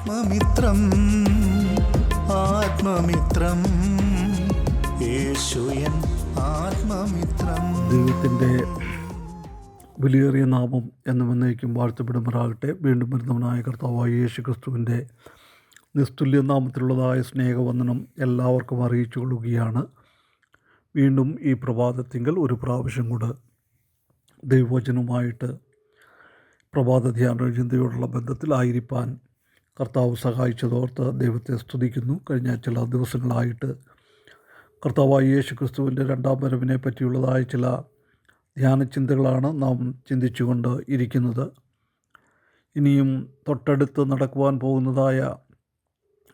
ആത്മമിത്രം ആത്മമിത്രം. യേശുയൻ ആത്മമിത്രം. ദൈവത്തിന്റെ വിലയേറിയ നാമം എന്നും എന്നേക്കും വാഴ്ത്തപ്പെടുമാറാകട്ടെ. വീണ്ടും വരുന്നവനായ കർത്താവായ യേശു ക്രിസ്തുവിന്റെ നിസ്തുല്യ നാമത്തിലുള്ളതായ സ്നേഹവന്ദനം എല്ലാവർക്കും അറിയിച്ചു കൊള്ളുകയാണ്. വീണ്ടും ഈ പ്രഭാതത്തിങ്കൽ ഒരു പ്രാവശ്യം കൂടെ ദൈവവചനവുമായിട്ട് പ്രഭാത ധ്യാന ചിന്തയോടുള്ള ബന്ധത്തിലായിരിക്കാൻ കർത്താവ് സഹായിച്ചതോർത്ത് ദൈവത്തെ സ്തുതിക്കുന്നു. കഴിഞ്ഞ ചില ദിവസങ്ങളായിട്ട് കർത്താവായ യേശു ക്രിസ്തുവിന്റെ രണ്ടാം വരവിനെ പറ്റിയുള്ളതായ ചില ധ്യാന ചിന്തകളാണ് നാം ചിന്തിച്ചുകൊണ്ട് ഇരിക്കുന്നത്. ഇനിയും തൊട്ടടുത്ത് നടക്കുവാൻ പോകുന്നതായ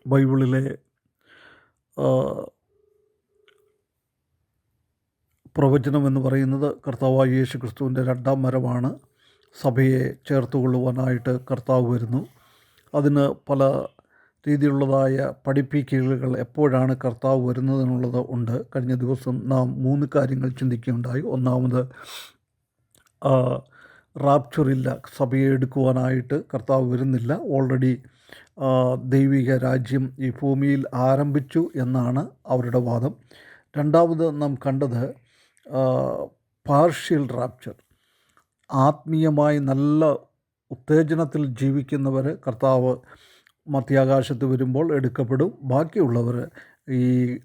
ബൈബിളിലെ പ്രവചനം എന്ന് പറയുന്നത് കർത്താവായ യേശു ക്രിസ്തുവിന്റെ രണ്ടാം മരമാണ് സഭയെ ചേർത്തുകൊള്ളുവാനായിട്ട് കർത്താവ് വരുന്നു. അതിന് പല രീതിയിലുള്ളതായ പഠിപ്പിക്കലുകൾ എപ്പോഴാണ് കർത്താവ് വരുന്നതെന്നുള്ളത് ഉണ്ട്. കഴിഞ്ഞ ദിവസം നാം മൂന്ന് കാര്യങ്ങൾ ചിന്തിക്കുകയുണ്ടായി. ഒന്നാമത് റാപ്ചറില്ല സഭയെ എടുക്കുവാനായിട്ട് കർത്താവ് വരുന്നില്ല. ഓൾറെഡി ദൈവിക രാജ്യം ഈ ഭൂമിയിൽ ആരംഭിച്ചു എന്നാണ് അവരുടെ വാദം. രണ്ടാമത് നാം കണ്ടത് പാർഷ്യൽ റാപ്ചർ ആത്മീയമായി നല്ല ഉത്തേജനത്തിൽ ജീവിക്കുന്നവർ കർത്താവ് മധ്യാകാശത്ത് വരുമ്പോൾ എടുക്കപ്പെടും. ബാക്കിയുള്ളവർ ഈ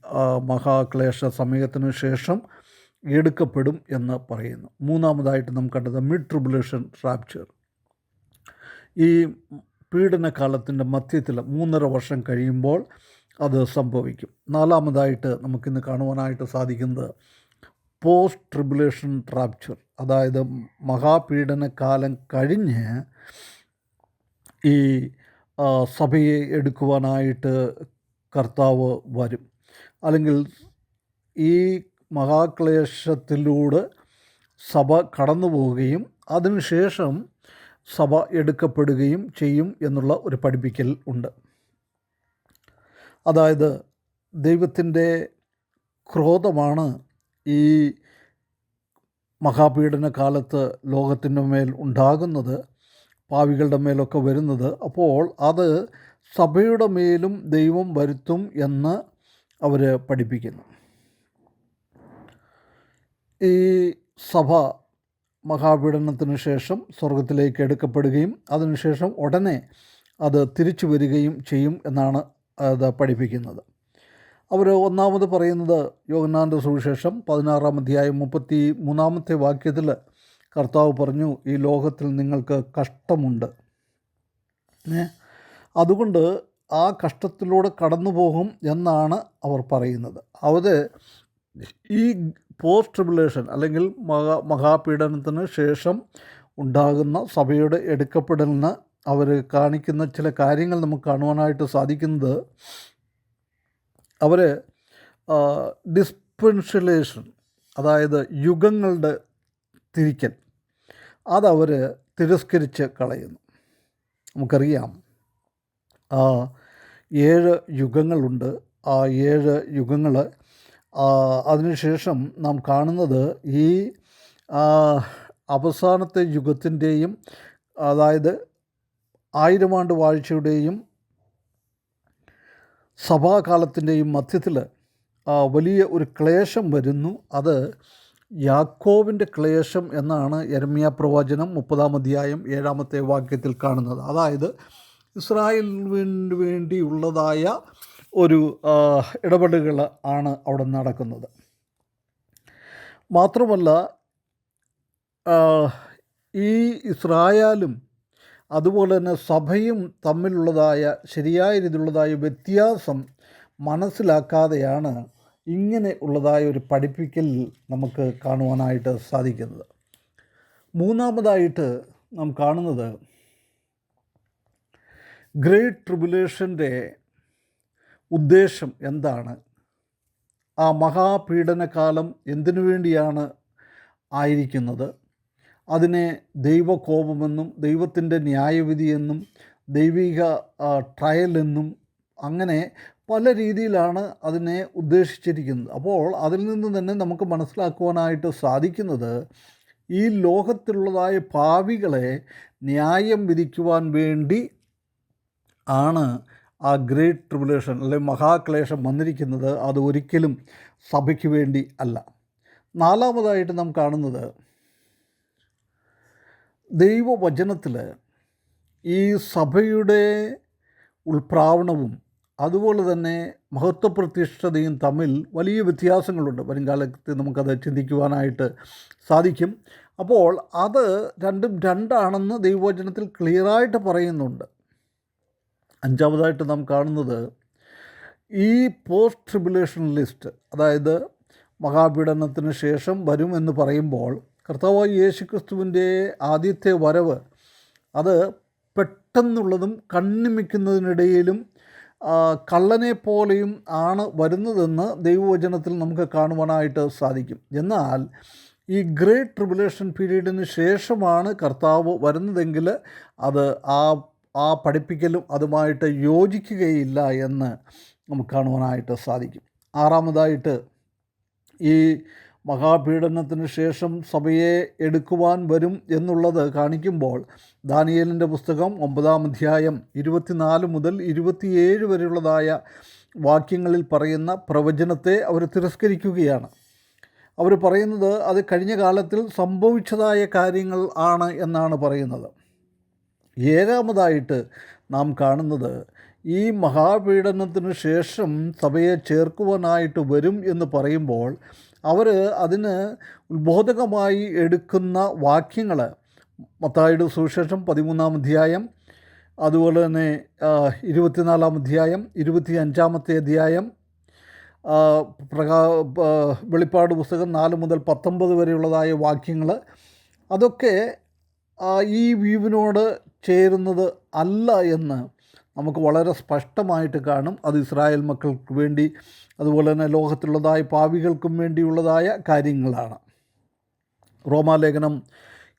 മഹാക്ലേശ സമയത്തിനു ശേഷം എടുക്കപ്പെടും എന്ന് പറയുന്നു. മൂന്നാമതായിട്ട് നാം കണ്ടത് മിഡ് ട്രിബുലേഷൻ റാപ്ചർ. ഈ പീഡനകാലത്തിന്റെ മധ്യത്തിൽ മൂന്നര വർഷം കഴിയുമ്പോൾ അത് സംഭവിക്കും. നാലാമതായിട്ട് നമുക്കിന്ന് കാണുവാനായിട്ട് സാധിക്കുന്നത് പോസ്റ്റ് ട്രിബുലേഷൻ റാപ്ചർ അതായത് മഹാപീഡന കാലം കഴിഞ്ഞ് ഈ സഭയെ എടുക്കുവാനായിട്ട് കർത്താവ് വരും. അല്ലെങ്കിൽ ഈ മഹാക്ലേശത്തിലൂടെ സഭ കടന്നു പോവുകയും അതിനുശേഷം സഭ എടുക്കപ്പെടുകയും ചെയ്യും എന്നുള്ള ഒരു പഠിപ്പിക്കൽ ഉണ്ട്. അതായത് ദൈവത്തിന്റെ ക്രോധമാണ് ഈ മഹാപീഡന കാലത്ത് ലോകത്തിന്റെ മേൽ ഉണ്ടാകുന്നത് പാവികളുടെ മേലൊക്കെ വരുന്നത് അപ്പോൾ അത് സഭയുടെ മേലും ദൈവം വരുത്തും എന്ന് അവർ പഠിപ്പിക്കുന്നു. ഈ സഭ മഹാപീഡനത്തിന് ശേഷം സ്വർഗത്തിലേക്ക് എടുക്കപ്പെടുകയും അതിനുശേഷം ഉടനെ അത് തിരിച്ചു വരികയും ചെയ്യും എന്നാണ് അത് പഠിപ്പിക്കുന്നത്. അവർ ഒന്നാമത് പറയുന്നത് യോഗനാന്ത സുവിശേഷം പതിനാറാം അധ്യായം മുപ്പത്തി മൂന്നാമത്തെ വാക്യത്തിൽ കർത്താവ് പറഞ്ഞു ഈ ലോകത്തിൽ നിങ്ങൾക്ക് കഷ്ടമുണ്ട്. അതുകൊണ്ട് ആ കഷ്ടത്തിലൂടെ കടന്നു പോകും എന്നാണ് അവർ പറയുന്നത്. അത് ഈ പോസ്റ്റ് ട്രിബുലേഷൻ അല്ലെങ്കിൽ മഹാ മഹാപീഡനത്തിന് ശേഷം ഉണ്ടാകുന്ന സഭയുടെ എടുക്കപ്പെടലിന് അവർ കാണിക്കുന്ന ചില കാര്യങ്ങൾ നമുക്ക് കാണുവാനായിട്ട് സാധിക്കുന്നത് അവർ ഡിസ്പെൻഷലേഷൻ അതായത് യുഗങ്ങളുടെ തിരിക്കൽ അതവർ തിരസ്കരിച്ച് കളയുന്നു. നമുക്കറിയാം ആ ഏഴ് യുഗങ്ങളുണ്ട്. ആ ഏഴ് യുഗങ്ങൾ അതിനുശേഷം നാം കാണുന്നത് ഈ അവസാനത്തെ യുഗത്തിന്റെയും അതായത് ആയിരം ആണ്ട് വാഴ്ചയുടെയും സഭാകാലത്തിന്റെയും മധ്യത്തിൽ വലിയ ഒരു ക്ലേശം വരുന്നു. അത് യാക്കോവിന്റെ ക്ലേശം എന്നാണ് എരമ്യ പ്രവചനം മുപ്പതാം അധ്യായം ഏഴാമത്തെ വാക്യത്തിൽ കാണുന്നത്. അതായത് ഇസ്രായേലിന് വേണ്ടിയുള്ളതായ ഒരു ഇടപെടലുകൾ ആണ് അവിടെ നടക്കുന്നത്. മാത്രമല്ല ഈ ഇസ്രായേലും അതുപോലെ തന്നെ സഭയും തമ്മിലുള്ളതായ ശരിയായ രീതിയിലുള്ളതായ വ്യത്യാസം മനസ്സിലാക്കാതെയാണ് ഇങ്ങനെ ഉള്ളതായ ഒരു പഠിപ്പിക്കൽ നമുക്ക് കാണുവാനായിട്ട് സാധിക്കുന്നത്. മൂന്നാമതായിട്ട് നാം കാണുന്നത് ഗ്രേറ്റ് ട്രിബുലേഷന്റെ ഉദ്ദേശം എന്താണ്? ആ മഹാപീഡനകാലം എന്തിനു വേണ്ടിയാണ് ആയിരിക്കുന്നത്? അതിനെ ദൈവകോപമെന്നും ദൈവത്തിന്റെ ന്യായവിധിയെന്നും ദൈവിക ട്രയലെന്നും അങ്ങനെ പല രീതിയിലാണ് അതിനെ ഉദ്ദേശിച്ചിരിക്കുന്നത്. അപ്പോൾ അതിൽ നിന്ന് തന്നെ നമുക്ക് മനസ്സിലാക്കുവാനായിട്ട് സാധിക്കുന്നത് ഈ ലോകത്തിലുള്ളതായ ഭാവികളെ ന്യായം വിധിക്കുവാൻ വേണ്ടി ആണ് ആ ഗ്രേറ്റ് ട്രിബുലേഷൻ അല്ലെങ്കിൽ മഹാക്ലേശം വന്നിരിക്കുന്നത്. അത് ഒരിക്കലും സഭയ്ക്ക് വേണ്ടി അല്ല. നാലാമതായിട്ട് നാം കാണുന്നത് ദൈവവചനത്തിൽ ഈ സഭയുടെ ഉൾപ്രാവണവും അതുപോലെ തന്നെ മഹത്വപ്രതിഷ്ഠതയും തമ്മിൽ വലിയ വ്യത്യാസങ്ങളുണ്ട്. വരും കാലത്ത് നമുക്കത് ചിന്തിക്കുവാനായിട്ട് സാധിക്കും. അപ്പോൾ അത് രണ്ടും രണ്ടാണെന്ന് ദൈവവചനത്തിൽ ക്ലിയറായിട്ട് പറയുന്നുണ്ട്. അഞ്ചാമതായിട്ട് നാം കാണുന്നത് ഈ പോസ്റ്റ് ട്രിബുലേഷൻ ലിസ്റ്റ് അതായത് മഹാപീഡനത്തിന് ശേഷം വരും എന്ന് പറയുമ്പോൾ കർത്താവായ യേശു ക്രിസ്തുവിന്റെ ആദ്യത്തെ വരവ് അത് പെട്ടെന്നുള്ളതും കണ്ണിമിക്കുന്നതിനിടയിലും കള്ളനെ പോലെയും ആണ് വരുന്നതെന്ന് ദൈവവചനത്തിൽ നമുക്ക് കാണുവാനായിട്ട് സാധിക്കും. എന്നാൽ ഈ ഗ്രേറ്റ് ട്രിബുലേഷൻ പീരീഡിന് ശേഷമാണ് കർത്താവ് വരുന്നതെങ്കിൽ അത് ആ ആ പഠിപ്പിക്കലും അതുമായിട്ട് യോജിക്കുകയില്ല എന്ന് നമുക്ക് കാണുവാനായിട്ട് സാധിക്കും. ആറാമതായിട്ട് ഈ മഹാപീഡനത്തിന് ശേഷം സഭയെ എടുക്കുവാൻ വരും എന്നുള്ളത് കാണിക്കുമ്പോൾ ദാനിയേലിന്റെ പുസ്തകം ഒമ്പതാം അധ്യായം ഇരുപത്തിനാല് മുതൽ ഇരുപത്തിയേഴ് വരെയുള്ളതായ വാക്യങ്ങളിൽ പറയുന്ന പ്രവചനത്തെ അവർ തിരസ്കരിക്കുകയാണ്. അവർ പറയുന്നത് അത് കഴിഞ്ഞ കാലത്തിൽ സംഭവിച്ചതായ കാര്യങ്ങൾ ആണ് എന്നാണ് പറയുന്നത്. ഏഴാമതായിട്ട് നാം കാണുന്നത് ഈ മഹാപീഡനത്തിന് ശേഷം സഭയെ ചേർക്കുവാനായിട്ട് വരും എന്ന് പറയുമ്പോൾ അവർ അതിന് ഉത്ബോധകമായി എടുക്കുന്ന വാക്യങ്ങൾ മത്തായുടെ സുവിശേഷം പതിമൂന്നാം അധ്യായം അതുപോലെ തന്നെ ഇരുപത്തിനാലാം അധ്യായം ഇരുപത്തി അഞ്ചാമത്തെ അധ്യായം പ്രകാ വെളിപ്പാട് പുസ്തകം നാല് മുതൽ പത്തൊമ്പത് വരെയുള്ളതായ വാക്യങ്ങൾ. അതൊക്കെ ഈ വ്യൂവിനോട് ചേരുന്നത് അല്ല എന്ന് നമുക്ക് വളരെ സ്പഷ്ടമായിട്ട് കാണും. അത് ഇസ്രായേൽ മക്കൾക്ക് വേണ്ടി അതുപോലെ തന്നെ ലോകത്തിലുള്ളതായ പാവികൾക്കും വേണ്ടിയുള്ളതായ കാര്യങ്ങളാണ്. റോമാലേഖനം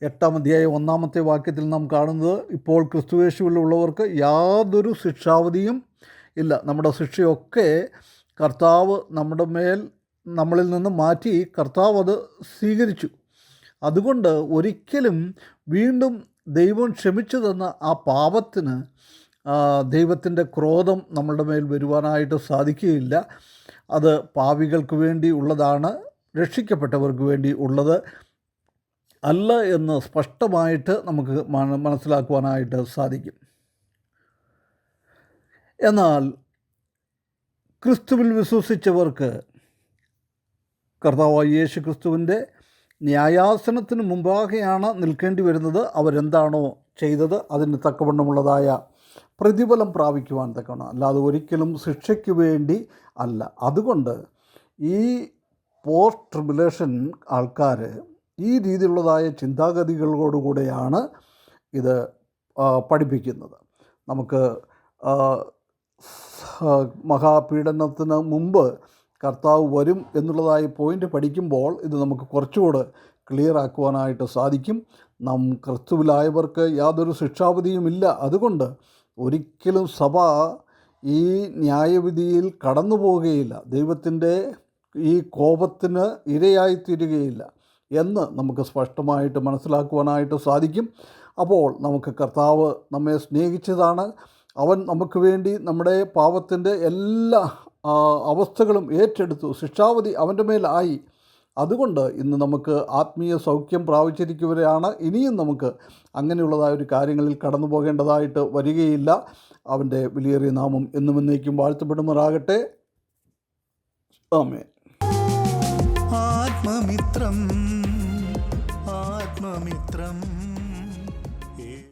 എട്ടാം അധ്യായം ഒന്നാമത്തെ വാക്യത്തിൽ നാം കാണുന്നത് ഇപ്പോൾ ക്രിസ്തുവേശുവിലുള്ളവർക്ക് യാതൊരു ശിക്ഷാവധിയും ഇല്ല. നമ്മുടെ ശിക്ഷയൊക്കെ കർത്താവ് നമ്മുടെ മേൽ നമ്മളിൽ നിന്ന് മാറ്റി കർത്താവ് അത് സ്വീകരിച്ചു. അതുകൊണ്ട് ഒരിക്കലും വീണ്ടും ദൈവം ക്ഷമിച്ചു തന്ന ആ പാപത്തിന് ദൈവത്തിന്റെ ക്രോധം നമ്മളുടെ മേൽ വരുവാനായിട്ട് സാധിക്കുകയില്ല. അത് പാവികൾക്ക് വേണ്ടി ഉള്ളതാണ് രക്ഷിക്കപ്പെട്ടവർക്ക് വേണ്ടി ഉള്ളത് അല്ല എന്ന് സ്പഷ്ടമായിട്ട് നമുക്ക് മനസ്സിലാക്കുവാനായിട്ട് സാധിക്കും. എന്നാൽ ക്രിസ്തുവിൽ വിശ്വസിച്ചവർക്ക് കർത്താവായ യേശു ക്രിസ്തുവിന്റെ ന്യായാസനത്തിന് മുമ്പാകെയാണ് നിൽക്കേണ്ടി വരുന്നത്. അവരെന്താണോ ചെയ്തത് അതിന് തക്കവണ്ണമുള്ളതായ പ്രതിഫലം പ്രാപിക്കുവാൻ തക്കവണ്ണം. അല്ലാതെ ഒരിക്കലും ശിക്ഷയ്ക്ക് വേണ്ടി അല്ല. അതുകൊണ്ട് ഈ പോസ്റ്റ് ട്രിബുലേഷൻ ആൾക്കാർ ഈ രീതിയിലുള്ളതായ ചിന്താഗതികളോടുകൂടെയാണ് ഇത് പഠിപ്പിക്കുന്നത്. നമുക്ക് മഹാപീഡനത്തിന് മുമ്പ് കർത്താവ് വരും എന്നുള്ളതായി പോയിന്റ് പഠിക്കുമ്പോൾ ഇത് നമുക്ക് കുറച്ചുകൂടെ ക്ലിയർ ആക്കുവാനായിട്ട് സാധിക്കും. നാം ക്രിസ്തുവിലായവർക്ക് യാതൊരു ശിക്ഷാവധിയുമില്ല. അതുകൊണ്ട് ഒരിക്കലും സഭ ഈ ന്യായവിധിയിൽ കടന്നു പോവുകയില്ല. ദൈവത്തിന്റെ ഈ കോപത്തിന് ഇരയായിത്തീരുകയില്ല എന്ന് നമുക്ക് സ്പഷ്ടമായിട്ട് മനസ്സിലാക്കുവാനായിട്ട് സാധിക്കും. അപ്പോൾ നമുക്ക് കർത്താവ് നമ്മെ സ്നേഹിച്ചതാണ്. അവൻ നമുക്ക് വേണ്ടി നമ്മുടെ പാപത്തിന്റെ എല്ലാ അവസ്ഥകളും ഏറ്റെടുത്തു. ശിക്ഷാവധി അവന്റെ മേലായി അതുകൊണ്ട് ഇന്ന് നമുക്ക് ആത്മീയ സൗഖ്യം പ്രാപിച്ചിരിക്കുവരെയാണ് ഇനിയും നമുക്ക് അങ്ങനെയുള്ളതായ ഒരു കാര്യങ്ങളിൽ കടന്നു പോകേണ്ടതായിട്ട് വരികയില്ല. അവന്റെ വിലയേറിയ നാമം എന്നും എന്നേക്കും വാഴ്ത്തപ്പെടുമാറാകട്ടെ. ആമേ ആത്മമിത്രം ആത്മമിത്രം.